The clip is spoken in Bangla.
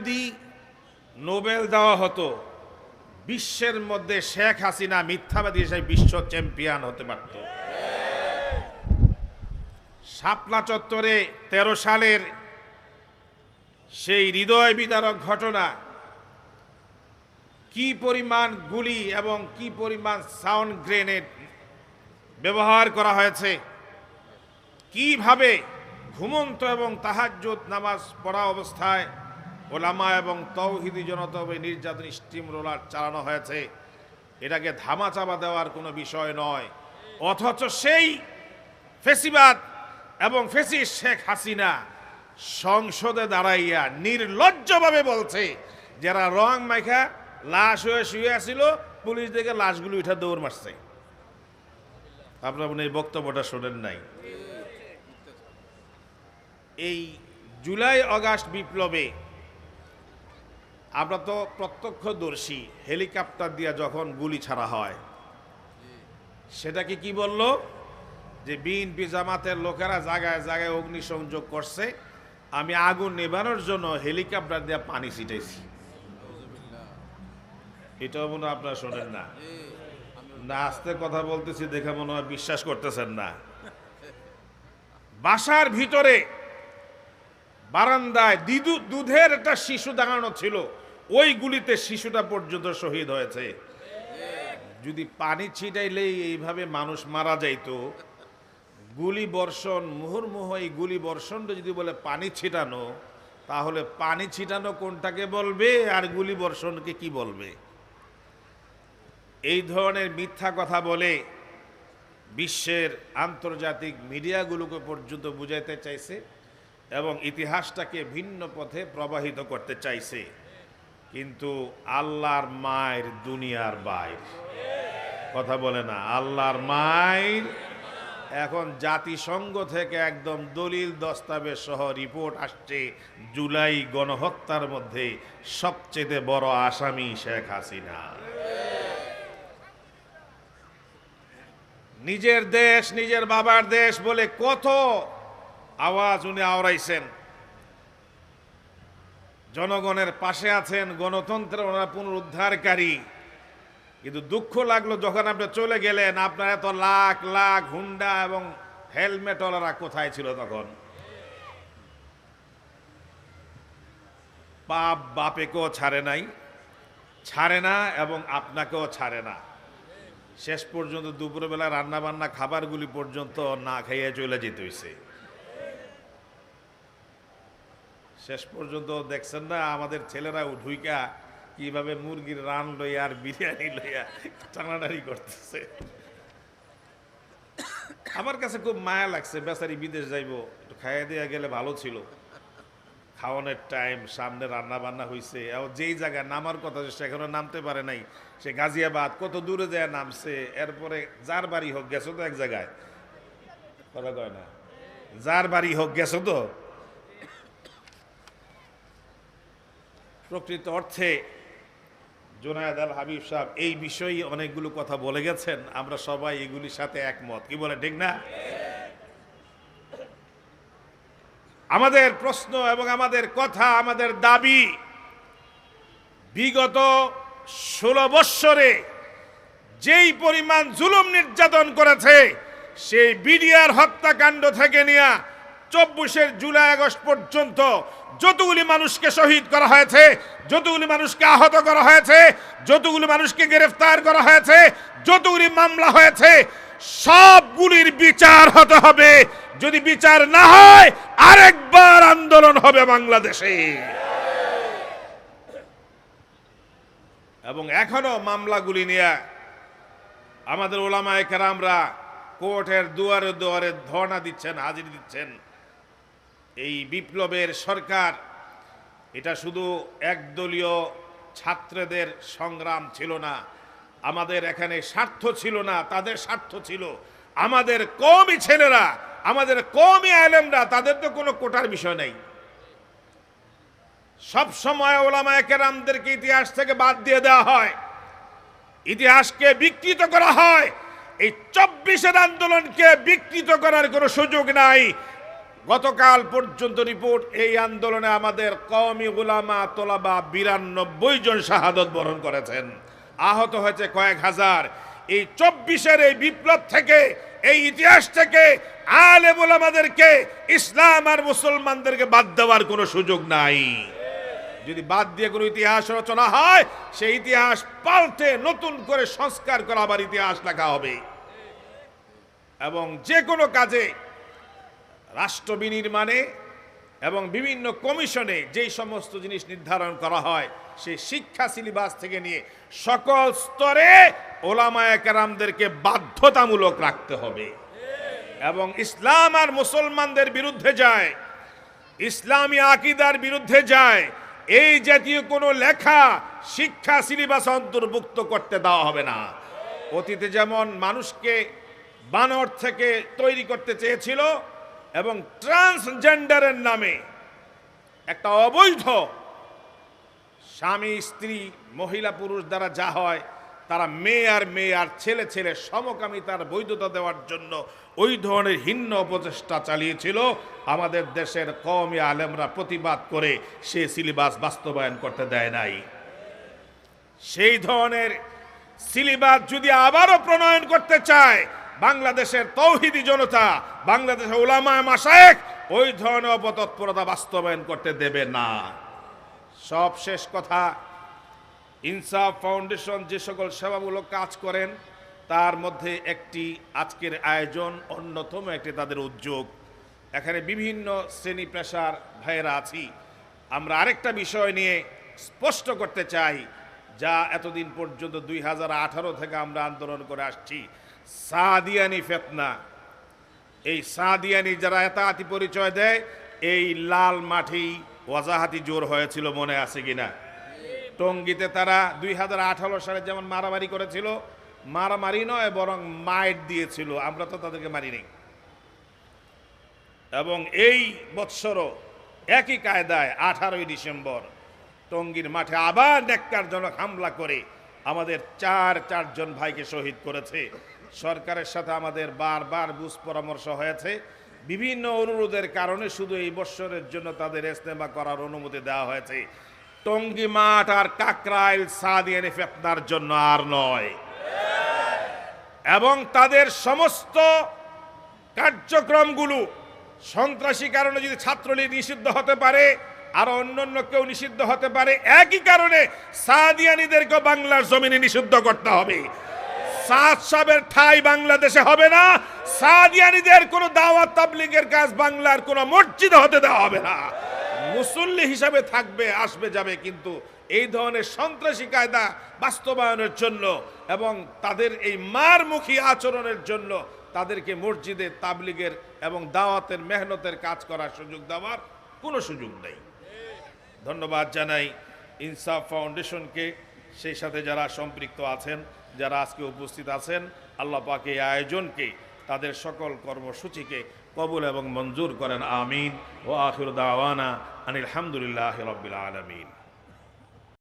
যদি নোবেল দেওয়া হতো, বিশ্বের মধ্যে শেখ হাসিনা মিথ্যাবাদী হিসেবে বিশ্ব চ্যাম্পিয়ন হতে পারত। শাপলা চত্বরে তেরো সালের সেই হৃদয় বিদারক ঘটনা, কি পরিমাণ গুলি এবং কি পরিমাণ সাউন্ড গ্রেনেড ব্যবহার করা হয়েছে, কীভাবে ঘুমন্ত এবং তাহাজ্জুদ নামাজ পড়া অবস্থায় ওলামা এবং তৌহিদি জনতবে নির্যাতন স্টিম রোলার চালানো হয়েছে। এটাকে ধামাচাপা দেওয়ার কোনো বিষয় নয়। অথচ সেই ফেসিবাদ এবং ফেসি শেখ হাসিনা সংসদে দাঁড়াইয়া নির্লজ্জভাবে বলছে, যারা রং মাইখা লাশ হয়ে শুয়ে আসিল পুলিশ দেখে লাশগুলো উঠা দৌড় মারছে। আপনারা মনে এই বক্তব্যটা শোনেন নাই। এই জুলাই অগাস্ট বিপ্লবে আমরা তো প্রত্যক্ষদর্শী, হেলিকপ্টার দিয়ে যখন গুলি ছাড়া হয়। সেটাকে কি বলল? যে বিএনপি জামাতের লোকেরা জায়গায় জায়গায় অগ্নিসংযোগ করছে, আমি আগুন নেবানোর জন্য হেলিকপ্টার দিয়ে পানি ছিটাইছি। এটাও মনে হয় আপনারা শোনেন না। না, আস্তে কথা বলতেছি দেখে মনে হয় বিশ্বাস করতেছেন না। বাসার ভিতরে বারান্দায় দিদু দুধের একটা শিশু দাঁড়ানো ছিল। ওই গুলিতে শিশুটা পর্যন্ত শহীদ হয়েছে। যদি পানি ছিটাইলেই এইভাবে মানুষ মারা যাইতো, গুলি বর্ষণ, মুহুর্মুহ, এই গুলি বর্ষণটা যদি বলে পানি ছিটানো, তাহলে পানি ছিটানো কোনটাকে বলবে আর গুলি বর্ষণকে কি বলবে? এই ধরনের মিথ্যা কথা বলে বিশ্বের আন্তর্জাতিক মিডিয়াগুলোকে পর্যন্ত বুঝাইতে চাইছে এবং ইতিহাসটাকে ভিন্ন পথে প্রবাহিত করতে চাইছে। কিন্তু আল্লাহর মায়ের দুনিয়ার বাইর। কথা বলে না, আল্লাহর মায়ের। এখন জাতিসংঘ থেকে একদম দলিল দস্তাবেজ সহ রিপোর্ট আসছে, জুলাই গণহত্যার মধ্যে সবচেয়ে বড় আসামি শেখ হাসিনা। নিজের দেশ, নিজের বাবার দেশ বলে কত আওয়াজ উনি আওড়াইছেন। জনগণের পাশে আছেন গণতন্ত্রের ওনারা পুনরুদ্ধারকারী। কিন্তু দুঃখ লাগল যখন আপনি চলে গেলেন, আপনার এত লাখ লাখ হুন্ডা এবং হেলমেট ওলারা কোথায় ছিল তখন? পাপ বাপেকেও ছাড়ে নাই, ছাড়ে না এবং আপনাকেও ছাড়ে না। শেষ পর্যন্ত দুপুরবেলা রান্না বান্না খাবারগুলি পর্যন্ত না খাইয়ে চলে যেতে হয়েছে শেষ পর্যন্ত দেখছেন না, আমাদের ছেলেরা ঢুইকা কীভাবে মুরগির রান লইয়া আর বিরিয়ানি লইয়া টানাটানি করতেছে। আমার কাছে খুব মায়া লাগছে, বেচারি বিদেশ যাইবো, একটু খাইয়ে দেওয়া গেলে ভালো ছিল। খাওয়ানোর টাইম সামনে রান্না বান্না হয়েছে যেই জায়গায় নামার কথা সেখানে নামতে পারে নাই, সে গাজিয়াবাদ, কত দূরে যায় নামছে, এরপরে যার বাড়ি হোক, গেছো তো এক জায়গায়? না। যার বাড়ি হোক, গেছো তো? প্রকৃত অর্থে জোনায়দ আল হাবিব সাহেব এই বিষয়ে অনেকগুলো কথা বলে গেছেন, আমরা সবাই এগুলির সাথে একমত। কি বলে, ঠিক না? আমাদের প্রশ্ন এবং আমাদের কথা, আমাদের দাবি, বিগত ষোলো বৎসরে যেই পরিমাণ জুলুম নির্যাতন করেছে, সেই বিডিআর হত্যাকাণ্ড থেকে নিয়ে চব্বিশের জুলাই আগস্ট পর্যন্ত যতগুলি মানুষকে শহীদ করা হয়েছে, যতগুলি মানুষকে আহত করা হয়েছে, যতগুলি মানুষকে গ্রেফতার করা হয়েছে, যতগুলি মামলা হয়েছে, সবগুলির বিচার হতে হবে। যদি বিচার না হয়, আরেকবার আন্দোলন হবে বাংলাদেশে। এবং এখনও মামলাগুলি নিয়ে আমাদের ওলামায় কেরামরা কোর্টের দুয়ারে দুয়ারে ধর্ণা দিচ্ছেন, হাজির দিচ্ছেন। এই বিপ্লবের সরকার, এটা শুধু একদলীয় ছাত্রদের সংগ্রাম ছিল না, আমাদের এখানে স্বার্থ ছিল না, তাদের স্বার্থ ছিল। আমাদের কমই ছেলেরা, আমাদের কমই আলেমরা, তাদের তো কোনো কোটার বিষয় নেই। সব সময় ওলামায় ইতিহাস থেকে বাদ দিয়ে দেওয়া হয়। ইতিহাসকে বিকৃত করা হয়। এই চব্বিশের আন্দোলনকে বিকৃত করার কোনো সুযোগ নাই। গতকাল পর্যন্ত রিপোর্ট, এই আন্দোলনে আমাদের কওমি গুলামা তোলাবা বিরানব্বই জন শাহাদত বরণ করেছেন। আহত হয়েছে কয়েক হাজার। এই চব্বিশের এই বিপ্লব থেকে, এই ইতিহাস থেকে আলে আমাদেরকে, ইসলাম আর মুসলমানদেরকে বাদ দেওয়ার কোনো সুযোগ নাই। যদি বাদ দিয়ে কোনো ইতিহাস রচনা হয়, সেই ইতিহাস পাল্টে নতুন করে সংস্কার করা আবার ইতিহাস লেখা হবে। এবং যে কোনো কাজে রাষ্ট্র বিনির্মাণে এবং বিভিন্ন কমিশনে যেই সমস্ত জিনিস নির্ধারণ করা হয়, সেই শিক্ষা সিলেবাস থেকে নিয়ে সকল স্তরে ওলামায় কেরামদেরকে বাধ্যতামূলক রাখতে হবে। এবং ইসলাম আর মুসলমানদের বিরুদ্ধে যায়, ইসলামী আকিদার বিরুদ্ধে যায়, এই জাতীয় কোনো লেখা শিক্ষা সিলেবাস অন্তর্ভুক্ত করতে দেওয়া হবে না। অতীতে যেমন মানুষকে বানর থেকে তৈরি করতে চেয়েছিল এবং ট্রান্সজেন্ডারের নামে একটা অবৈধ স্বামী, স্ত্রী, মহিলা, পুরুষ দ্বারা যা হয়, তারা মেয়ে আর মেয়ে আর ছেলে ছেলে সমকামিতার বৈধতা দেওয়ার জন্য ওই ধরনের হিন্ন অপচেষ্টা চালিয়েছিল। আমাদের দেশের কমই আলেমরা প্রতিবাদ করে সে সিলেবাস বাস্তবায়ন করতে দেয় নাই। সেই ধরনের সিলেবাস যদি আবারও প্রণয়ন করতে চায় বাংলাদেশের তৌহিদি জনতা, বাংলাদেশের ওলামায় মাসায়েক ওই ধরনের অপতৎপরতা বাস্তবায়ন করতে দেবে না। সব শেষ কথা, ইনসাফ ফাউন্ডেশন যে সকল সেবামূলক কাজ করেন, তার মধ্যে একটি আজকের আয়োজন, অন্যতম একটি তাদের উদ্যোগ। এখানে বিভিন্ন শ্রেণি পেশার ভাইয়েরা আছি। আমরা আরেকটা বিষয় নিয়ে স্পষ্ট করতে চাই, যা এতদিন পর্যন্ত দুই হাজার আঠারো থেকে আমরা আন্দোলন করে আসছি। সাদিয়ানি ফেতনা। এই সাদিয়ানি যারা এতাহাতি পরিচয় দেয়, এই লাল মাঠেই ওয়াজাহাতি জোর হয়েছিল, মনে আছে কিনা? টঙ্গিতে তারা দুই হাজার আঠারো সালে যেমন মারামারি করেছিল, মারামারি নয়, বরং মাইট দিয়েছিল। আমরা তো তাদেরকে মারিনি। এবং এই বৎসরও একই কায়দায় আঠারোই ডিসেম্বর টঙ্গীর মাঠে আবার নেককারজনক হামলা করে আমাদের চার চারজন ভাইকে শহীদ করেছে। সরকারের সাথে আমাদের বারবার বুঝ পরামর্শ হয়েছে। বিভিন্ন অনুরোধের কারণে শুধু এই বৎসরের জন্য তাদের ইস্তেমা করার অনুমতি দেওয়া হয়েছে। টঙ্গী মাঠ আর কাকরাইল সাদিয়ানি ফেতনার জন্য আর নয়। এবং তাদের সমস্ত কার্যক্রমগুলো সন্ত্রাসী কারণে যদি ছাত্রলীগ নিষিদ্ধ হতে পারে, আর অন্যান্য কেউ নিষিদ্ধ হতে পারে, একই কারণে সাদিয়ানিদেরকে বাংলার জমিনে নিষিদ্ধ করতে হবে। সাদ সাহেবের ঠাই বাংলাদেশে হবে না। সাদিয়ানিদের কোনো দাওয়াত তাবলিগের কাজ বাংলার কোনো মসজিদে হতে দেওয়া হবে না। মুসল্লি হিসাবে থাকবে, আসবে, যাবে, কিন্তু এই ধরনের সন্ত্রাসী কায়দা বাস্তবায়নের জন্য এবং তাদের এই মারমুখী আচরণের জন্য তাদেরকে মসজিদে তাবলিগের এবং দাওয়াতের মেহনতের কাজ করার সুযোগ দেওয়ার কোনো সুযোগ নেই। ধন্যবাদ জানাই ইনসাফ ফাউন্ডেশনকে। সেই সাথে যারা সম্পৃক্ত আছেন, যারা আজকে উপস্থিত আছেন, আল্লাহ পাক এই আয়োজনকে, তাদের সকল কর্মসূচিকে কবুল এবং মঞ্জুর করেন, আমিন। ও আখির দাওয়ানা আনিল হামদুলিল্লাহ রবিল আলমিন।